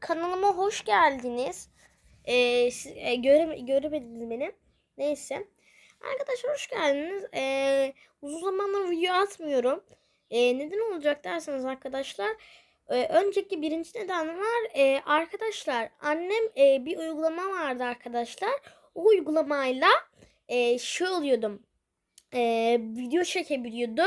Kanalıma hoş geldiniz. Ee, e, göre, göremediniz beni. Neyse. Arkadaşlar hoş geldiniz. Ee, uzun zamandır video atmıyorum. Ee, neden olacak derseniz arkadaşlar. E, önceki birinci neden var. Ee, arkadaşlar annem e, bir uygulama vardı arkadaşlar. O uygulamayla e, şey oluyordum. E, video çekebiliyordu.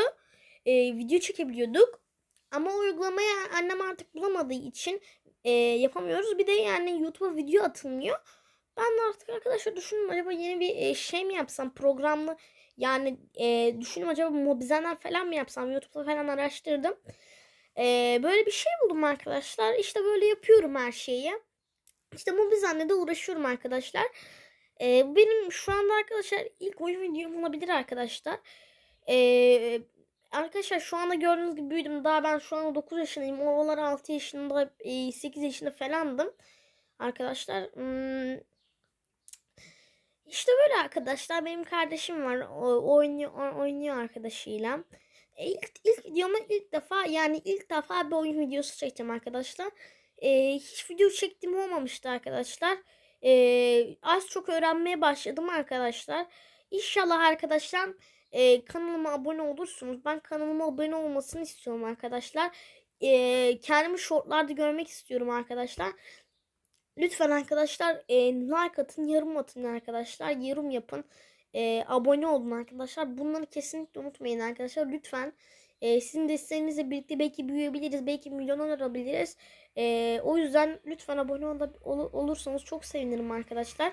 E, video çekebiliyorduk. Ama uygulamayı annem artık bulamadığı için e, yapamıyoruz. Bir de yani YouTube'a video atılmıyor. Ben de artık arkadaşlar düşündüm acaba yeni bir e, şey mi yapsam programlı yani e, düşündüm acaba Mobizen'den falan mı yapsam YouTube'da falan araştırdım. E, böyle bir şey buldum arkadaşlar. İşte böyle yapıyorum her şeyi. İşte Mobizen'le de uğraşıyorum arkadaşlar. E, benim şu anda arkadaşlar ilk oyun videom olabilir arkadaşlar. E, arkadaşlar şu anda gördüğünüz gibi büyüdüm. Daha ben şu anda 9 yaşındayım. Oralar 6 yaşında, 8 yaşında falandım. Arkadaşlar. Hmm, işte böyle arkadaşlar. Benim kardeşim var. Oynuyor, oynuyor arkadaşıyla. E, ilk, ilk videoma ilk defa yani ilk defa bir oyun videosu çekeceğim arkadaşlar. E, hiç video çektiğim olmamıştı arkadaşlar. E, az çok öğrenmeye başladım arkadaşlar. İnşallah arkadaşlar e, kanalıma abone olursunuz. Ben kanalıma abone olmasını istiyorum arkadaşlar. E, kendimi shortlarda görmek istiyorum arkadaşlar. Lütfen arkadaşlar e, like atın, yorum atın arkadaşlar. Yorum yapın. E, abone olun arkadaşlar. Bunları kesinlikle unutmayın arkadaşlar. Lütfen e, sizin desteğinizle birlikte belki büyüyebiliriz. Belki milyoner olabiliriz. E, o yüzden lütfen abone ol, ol, olursanız çok sevinirim arkadaşlar.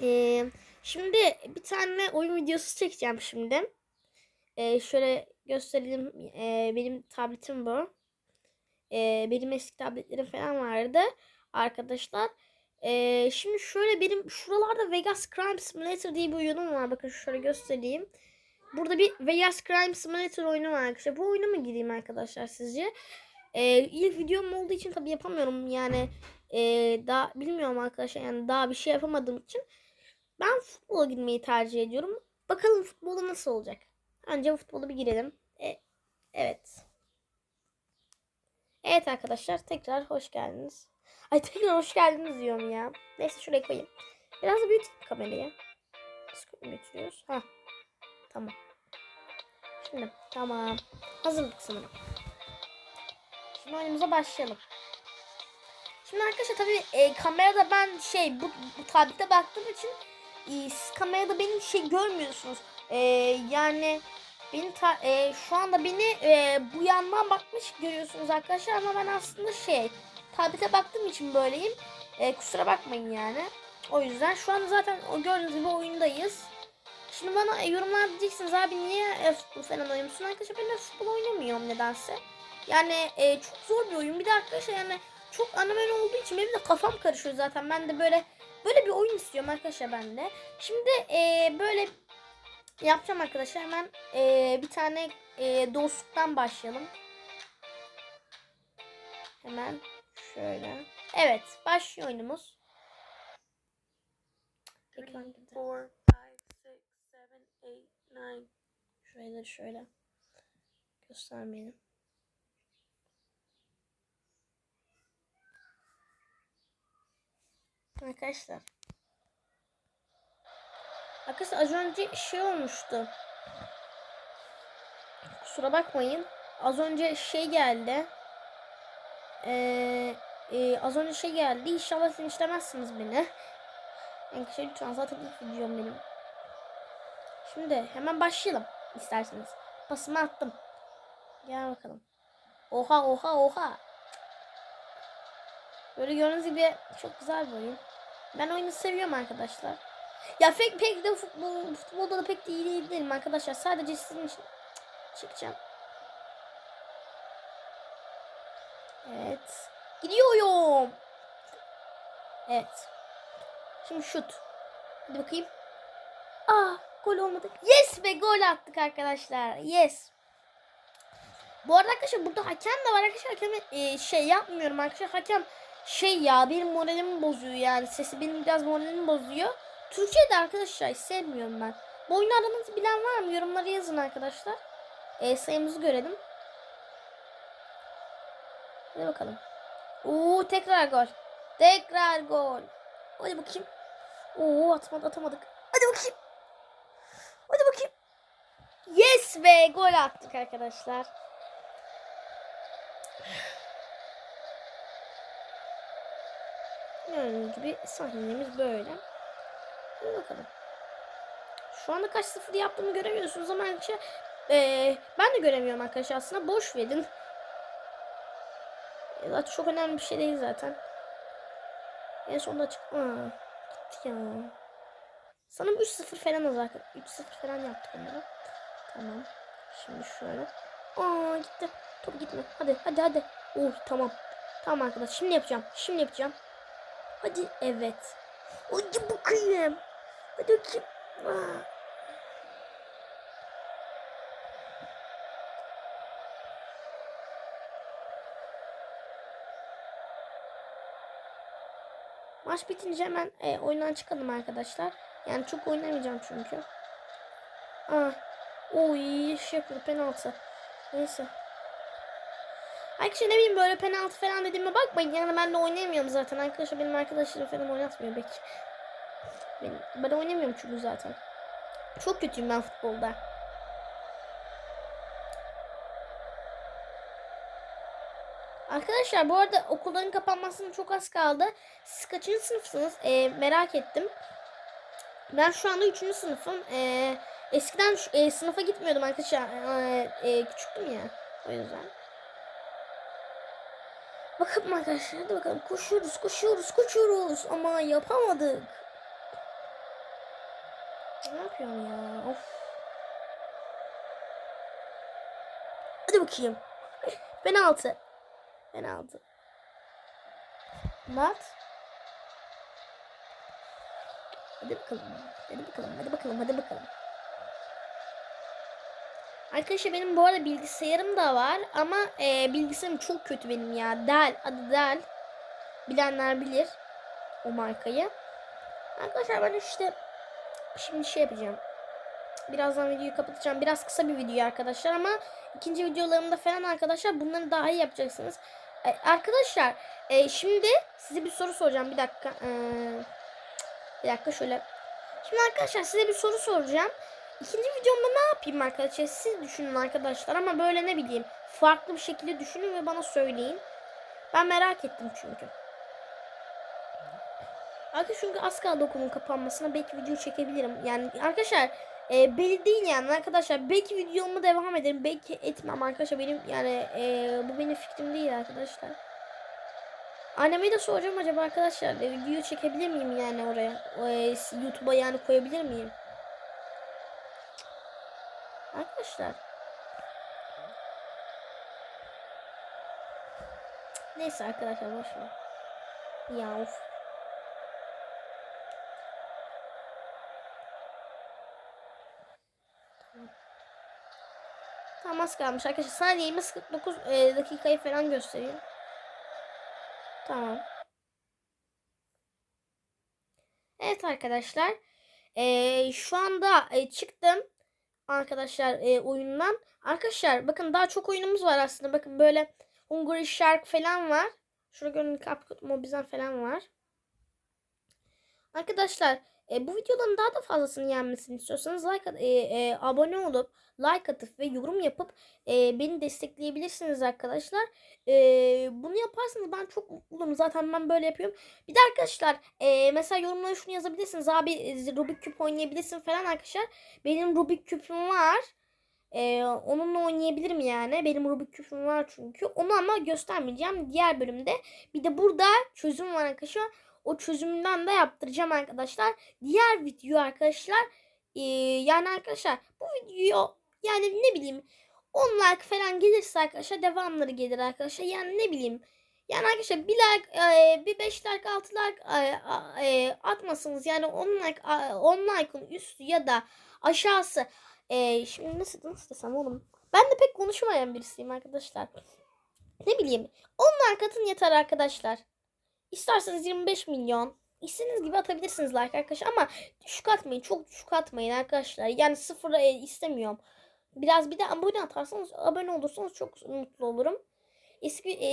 Eee Şimdi bir tane oyun videosu çekeceğim şimdi. Ee, şöyle göstereyim. Ee, benim tabletim bu. Ee, benim eski tabletlerim falan vardı arkadaşlar. Ee, şimdi şöyle benim şuralarda Vegas Crime Simulator diye bir oyunum var. Bakın şöyle göstereyim. Burada bir Vegas Crime Simulator oyunu var arkadaşlar. Bu oyuna mı gireyim arkadaşlar sizce? Ee, ilk videom olduğu için tabii yapamıyorum. Yani e, daha bilmiyorum arkadaşlar. Yani daha bir şey yapamadığım için. Ben futbola girmeyi tercih ediyorum. Bakalım futbola nasıl olacak. Önce futbola bir girelim. E, evet. Evet arkadaşlar tekrar hoş geldiniz. Ay tekrar hoş geldiniz diyorum ya. Neyse şuraya koyayım. Biraz da büyüteyim kamerayı. Nasıl götürüyoruz? Ha. Tamam. Şimdi tamam. Hazırlık sanırım. Şimdi oyunumuza başlayalım. Şimdi arkadaşlar tabii e, kamerada ben şey bu, bu tablete baktığım için e, siz kamerada benim şey görmüyorsunuz. E, yani beni ta, e, şu anda beni e, bu yandan bakmış görüyorsunuz arkadaşlar ama ben aslında şey tablete baktığım için böyleyim. E, kusura bakmayın yani. O yüzden şu anda zaten o gördüğünüz gibi oyundayız. Şimdi bana e, yorumlar diyeceksiniz abi niye e, futbol falan oynuyorsun? Arkadaşlar ben de futbol oynamıyorum nedense. Yani e, çok zor bir oyun. Bir de arkadaşlar yani çok anomen olduğu için benim de kafam karışıyor zaten. Ben de böyle böyle bir oyun istiyorum arkadaşlar ben de. Şimdi e, böyle yapacağım arkadaşlar. Hemen e, bir tane e, dostluktan başlayalım. Hemen şöyle. Evet başlıyor oyunumuz. Ekran gitti. Şöyle şöyle. Göstermeyelim. Arkadaşlar. Arkadaşlar az önce şey olmuştu. Kusura bakmayın. Az önce şey geldi. Ee, e, az önce şey geldi. İnşallah siz işlemezsiniz beni. Arkadaşlar lütfen zaten ilk videom benim. Şimdi hemen başlayalım isterseniz. Pasımı attım. Gel bakalım. Oha oha oha. Böyle gördüğünüz gibi çok güzel bir oyun. Ben oyunu seviyorum arkadaşlar. Ya pek pek de futbol, futbolda da pek de iyi değil değilim arkadaşlar. Sadece sizin için çıkacağım. Evet. Gidiyorum. Evet. Şimdi şut. Hadi bakayım. Aa gol olmadı. Yes be gol attık arkadaşlar. Yes. Bu arada arkadaşlar burada hakem de var arkadaşlar. Hakem e, şey yapmıyorum arkadaşlar. Hakem şey ya benim moralimi bozuyor yani. Sesi benim biraz moralimi bozuyor. Türkçe'de arkadaşlar sevmiyorum ben. Bu oyunu aranızda bilen var mı? Yorumlara yazın arkadaşlar. E, sayımızı görelim. Hadi bakalım. Oo tekrar gol. Tekrar gol. Hadi bakayım. Oo atmadı atamadık. Hadi bakayım. Hadi bakayım. Yes be gol attık arkadaşlar. Gördüğünüz gibi sahnemiz böyle. Hadi bakalım. Şu anda kaç sıfır yaptığımı göremiyorsunuz ama arkadaşlar eee, ben de göremiyorum arkadaşlar aslında boş verin. E, Zaten çok önemli bir şey değil zaten. En sonunda açık. Aa, gitti ya. Sanırım 3-0 falan zaten. 3-0 falan yaptık onlara. Tamam. Şimdi şöyle. Aa gitti. Top gitme. Hadi hadi hadi. Oh tamam. Tamam arkadaş. Şimdi yapacağım. Şimdi yapacağım. Hadi evet. Hadi bakayım. Hadi bakayım. Aa. Maç bitince hemen e, oyundan çıkalım arkadaşlar. Yani çok oynamayacağım çünkü. Aa, oy iş yapıyor penaltı. Neyse. Arkadaşlar ne bileyim böyle penaltı falan dediğime bakmayın. Yani ben de oynayamıyorum zaten. Arkadaşlar benim arkadaşlarım falan oynatmıyor pek. Ben, ben oynamıyorum çünkü zaten. Çok kötüyüm ben futbolda. Arkadaşlar bu arada okulların kapanmasının çok az kaldı. Siz kaçıncı sınıfsınız? Ee, merak ettim. Ben şu anda 3. sınıfım. Ee, eskiden şu- e, sınıfa gitmiyordum arkadaşlar. Ee, e, küçüktüm ya. O yüzden. Bakalım arkadaşlar hadi bakalım koşuyoruz koşuyoruz koşuyoruz ama yapamadık. Ne yapıyorum ya? Of. Hadi bakayım. Penaltı. Penaltı. Mat. Hadi bakalım. Hadi bakalım. Hadi bakalım. Hadi bakalım. Arkadaşlar benim bu arada bilgisayarım da var ama e, bilgisayarım çok kötü benim ya. Dell. Adı Dell. Bilenler bilir o markayı. Arkadaşlar ben işte şimdi şey yapacağım. Birazdan videoyu kapatacağım. Biraz kısa bir video arkadaşlar ama ikinci videolarımda falan arkadaşlar bunları daha iyi yapacaksınız. E, arkadaşlar e, şimdi size bir soru soracağım. Bir dakika. E, bir dakika şöyle. Şimdi arkadaşlar size bir soru soracağım. İkinci videomda ne yapayım arkadaşlar? Siz düşünün arkadaşlar ama böyle ne bileyim farklı bir şekilde düşünün ve bana söyleyin. Ben merak ettim çünkü. Arkadaşlar çünkü az kaldı okulun kapanmasına belki video çekebilirim. Yani arkadaşlar e, belli değil yani arkadaşlar. Belki videomu devam ederim. Belki etmem arkadaşlar. Benim yani e, bu benim fikrim değil arkadaşlar. Anneme de soracağım acaba arkadaşlar. E, video çekebilir miyim yani oraya? E, YouTube'a yani koyabilir miyim? Arkadaşlar. Neyse arkadaşlar boş ver. Ya of. Tamam az kalmış arkadaşlar. Saniyemiz 49 e, dakikayı falan gösteriyor. Tamam. Evet arkadaşlar. E, şu anda e, çıktım. Arkadaşlar e, oyundan. Arkadaşlar bakın daha çok oyunumuz var aslında. Bakın böyle Hungry Shark falan var. Şurada görün Capcom Mobizan falan var. Arkadaşlar e, bu videoların daha da fazlasını yenmesini istiyorsanız like e, e, abone olup like atıp ve yorum yapıp e, beni destekleyebilirsiniz arkadaşlar. E, bunu yaparsanız ben çok mutlu olurum. Zaten ben böyle yapıyorum. Bir de arkadaşlar e, mesela yorumlara şunu yazabilirsiniz. Abi e, Rubik küp oynayabilirsin falan arkadaşlar. Benim Rubik küpüm var. E, onunla oynayabilirim yani. Benim Rubik küpüm var çünkü. Onu ama göstermeyeceğim diğer bölümde. Bir de burada çözüm var arkadaşlar. O çözümden de yaptıracağım arkadaşlar. Diğer video arkadaşlar e, yani arkadaşlar bu video yani ne bileyim 10 like falan gelirse arkadaşlar devamları gelir arkadaşlar. Yani ne bileyim yani arkadaşlar bir like e, bir 5 like 6 like e, e, atmasınız yani 10 like a- 10 like'ın üstü ya da aşağısı e, şimdi nasıl nasıl desem oğlum ben de pek konuşmayan birisiyim arkadaşlar. Ne bileyim 10 like atın yeter arkadaşlar. İsterseniz 25 milyon. İstediğiniz gibi atabilirsiniz like arkadaşlar ama düşük atmayın. Çok düşük atmayın arkadaşlar. Yani sıfır e, istemiyorum. Biraz bir de abone atarsanız, abone olursanız çok mutlu olurum. Eski e,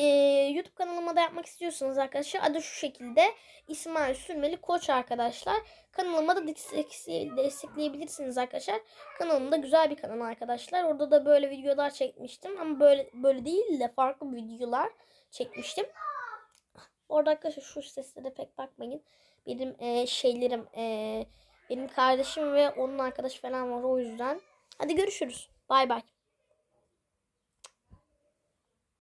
YouTube kanalıma da yapmak istiyorsanız arkadaşlar adı şu şekilde İsmail Sürmeli Koç arkadaşlar. Kanalıma da destek- destekleyebilirsiniz arkadaşlar. Kanalım da güzel bir kanal arkadaşlar. Orada da böyle videolar çekmiştim ama böyle böyle değil de farklı videolar çekmiştim. Orada arkadaşlar şu seslere pek bakmayın. Benim e, şeylerim e, benim kardeşim ve onun arkadaşı falan var o yüzden. Hadi görüşürüz. Bay bay.